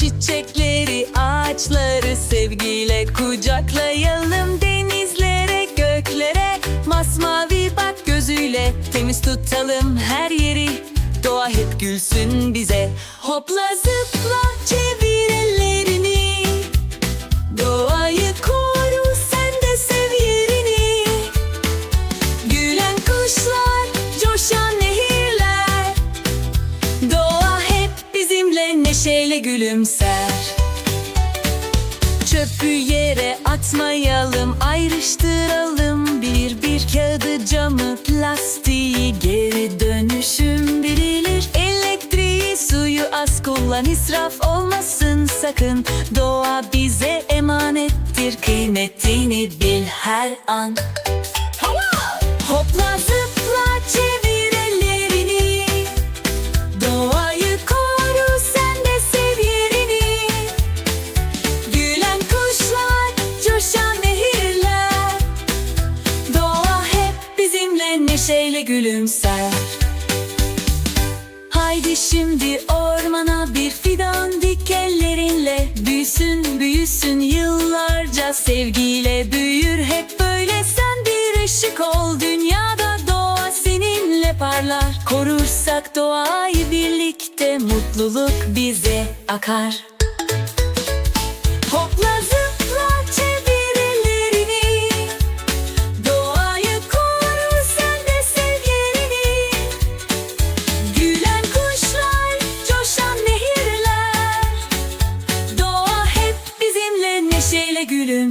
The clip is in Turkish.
Çiçekleri, ağaçları sevgiyle kucaklayalım. Denizlere, göklere masmavi bak gözüyle. Temiz tutalım her yeri Doğa hep gülsün bize. Hopla zıpla çevir. Neşeyle gülümser. Çöpü yere atmayalım ayrıştıralım. Bir bir kağıdı camı plastiği geri dönüşüm birilir. Elektriği suyu az kullan israf olmasın sakın. Doğa bize emanettir kıymetini bil her an bizimle neşeyle gülümser. Haydi şimdi ormana bir fidan dik ellerinle. Büyüsün büyüsün yıllarca sevgiyle büyür Hep böyle. Sen bir ışık ol dünyada doğa seninle parlar. Korursak doğayı birlikte mutluluk bize akar nehirler